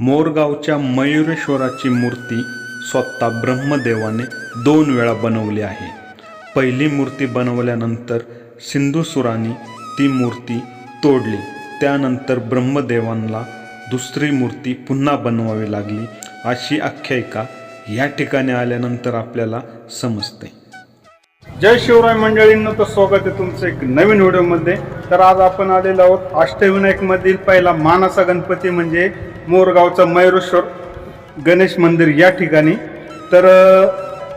मोरगावच्या मयुरेश्वराची मूर्ती स्वतः ब्रह्मदेवाने दोन वेळा बनवली आहे. पहिली मूर्ती बनवल्यानंतर सिंधुसुराने ती मूर्ती तोडली. त्यानंतर ब्रह्मदेवांना दुसरी मूर्ती पुन्हा बनवावी लागली अशी आख्यायिका या ठिकाणी आल्यानंतर आपल्याला समजते. जय शिवराय मंडळींना तर स्वागत आहे तुमचं एक नवीन व्हिडिओमध्ये. तर आज आपण आलेलो आहोत अष्टविनायकमधील पहिला मानाचा गणपती म्हणजे मोरगावचा मयुरेश्वर गणेश मंदिर या ठिकाणी. तर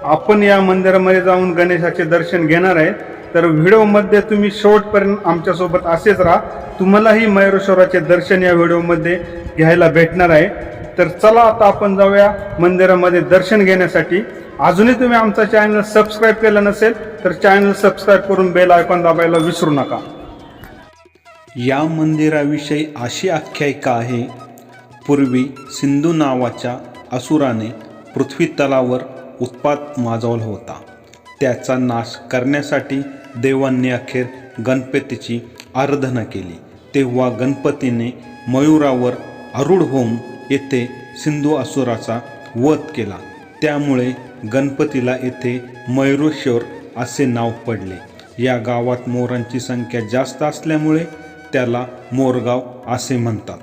आपण या मंदिरामध्ये जाऊन गणेशाचे दर्शन घेणार आहे. तर व्हिडिओमध्ये तुम्ही शेवटपर्यंत आमच्यासोबत असेच राहा. तुम्हालाही मयुरेश्वराचे दर्शन या व्हिडिओमध्ये घ्यायला भेटणार आहे. तर चला आता आपण जाऊया मंदिरामध्ये दर्शन घेण्यासाठी. अजूनही तुम्ही आमचा चॅनल सबस्क्राईब केला नसेल तर चॅनल सबस्क्राईब करून बेल आयकॉन दाबायला विसरू नका. या मंदिराविषयी अशी आख्यायिका आहे. पूर्वी सिंधू नावाच्या असुराने पृथ्वी तलावर उत्पात माजवला होता. त्याचा नाश करण्यासाठी देवांनी अखेर गणपतीची आराधना केली. तेव्हा गणपतीने मयुरावर आरूढ होऊन येथे सिंधू असुराचा वध केला. त्यामुळे गणपतीला येथे मयुरेश्वर असे नाव पडले. या गावात मोरांची संख्या जास्त असल्यामुळे त्याला मोरगाव असे म्हणतात.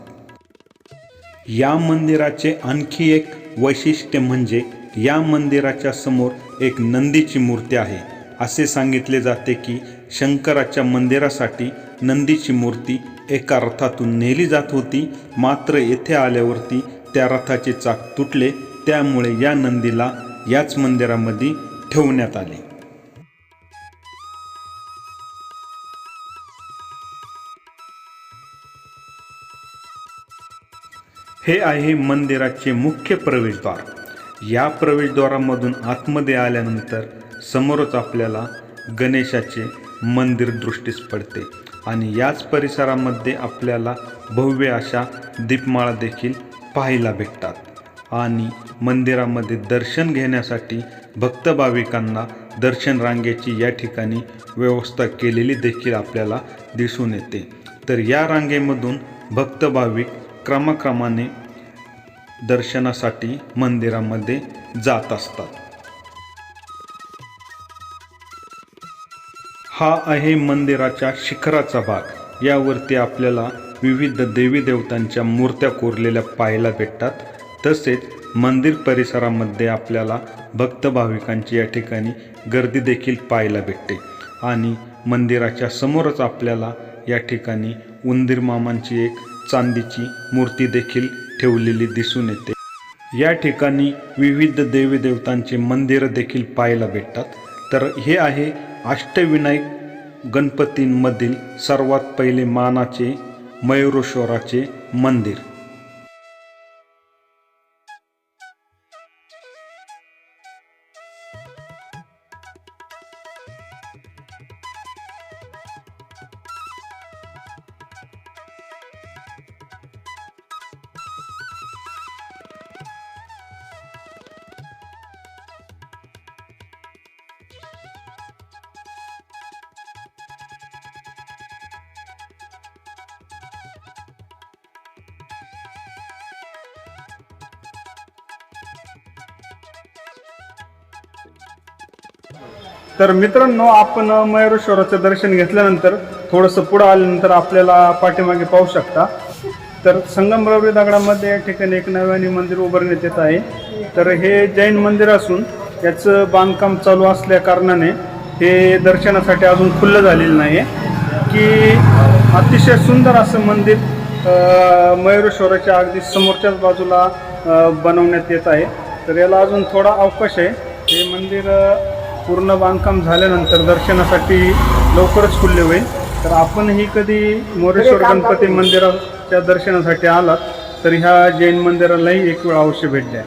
या मंदिराचे आणखी एक वैशिष्ट्य म्हणजे या मंदिराच्या समोर एक नंदीची मूर्ती आहे. असे सांगितले जाते की शंकराच्या मंदिरासाठी नंदीची मूर्ती एका रथातून नेली जात होती. मात्र येथे आल्यावरती त्या रथाचे चाक तुटले त्यामुळे या नंदीला याच मंदिरामध्ये ठेवण्यात आले. हे आहे मंदिराचे मुख्य प्रवेशद्वार. या प्रवेशद्वारामधून आतमध्ये आल्यानंतर समोरच आपल्याला गणेशाचे मंदिर दृष्टीस पडते आणि याच परिसरामध्ये आपल्याला भव्य अशा दीपमाळा देखील पाहायला भेटतात. आणि मंदिरामध्ये दर्शन घेण्यासाठी भक्त भाविकांना दर्शन रांगेची या ठिकाणी व्यवस्था केलेली देखील आपल्याला दिसून येते. तर या रांगेमधून भक्त भाविक क्रमाक्रमाने दर्शनासाठी मंदिरामध्ये जात असतात. हा आहे मंदिराच्या शिखराचा भाग. यावरती आपल्याला विविध देवी देवतांच्या मूर्त्या कोरलेल्या पाहायला भेटतात. तसेच मंदिर परिसरामध्ये आपल्याला भक्त भाविकांची या ठिकाणी गर्दी देखील पाहायला भेटते. आणि मंदिराच्या समोरच आपल्याला या ठिकाणी उंदीर मामांची एक चांदीची मूर्ती देखील ठेवलेली दिसून येते. या ठिकाणी विविध देवीदेवतांचे मंदिरं मंदिर देखील पाहायला भेटतात. तर हे आहे अष्टविनायक गणपतींमधील सर्वात पहिले मानाचे मयुरेश्वराचे मंदिर. तर मित्रांनो आपण मयुरेश्वराचं दर्शन घेतल्यानंतर थोडंसं पुढं आल्यानंतर आपल्याला पाठीमागे पाहू शकता. तर संगमरवरी दगडामध्ये या ठिकाणी एक नव्याने मंदिर उभारण्यात येत आहे. तर हे जैन मंदिर असून याचं बांधकाम चालू असल्या कारणाने हे दर्शनासाठी अजून खुल्लं झालेलं नाही आहे की अतिशय सुंदर असं मंदिर मयुरेश्वराच्या अगदी समोरच्याच बाजूला बनवण्यात येत आहे. तर याला अजून थोडा अवकाश आहे. हे मंदिर पूर्ण बांधकाम झाल्यानंतर दर्शनासाठी लवकरच खुल्ले होईल. तर आपणही कधी मोरेश्वर गणपती मंदिराच्या दर्शनासाठी आलात तर ह्या जैन मंदिरालाही एक वेळ अवश्य भेट द्या.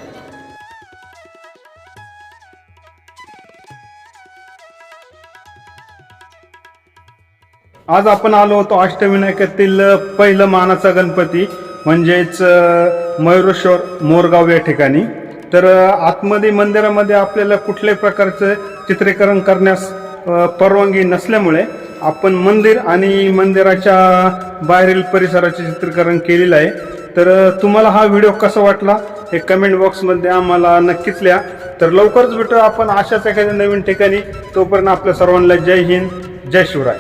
आज आपण आलो होतो अष्टविनायकातील पहिलं मानाचा गणपती म्हणजेच मयुरेश्वर मोरगाव या ठिकाणी. तर आतमध्ये मंदिरामध्ये आपल्याला कुठल्याही प्रकारचं चित्रीकरण करण्यास परवानगी नसल्यामुळे आपण मंदिर आणि मंदिराच्या बाहेरील परिसराचे चित्रीकरण केलेलं आहे. तर तुम्हाला हा व्हिडिओ कसा वाटला हे कमेंट बॉक्समध्ये आम्हाला नक्कीच लिहा. तर लवकरच भेटू आपण अशाच एखाद्या नवीन ठिकाणी. तोपर्यंत आपल्या सर्वांना जय हिंद जय शिवराय.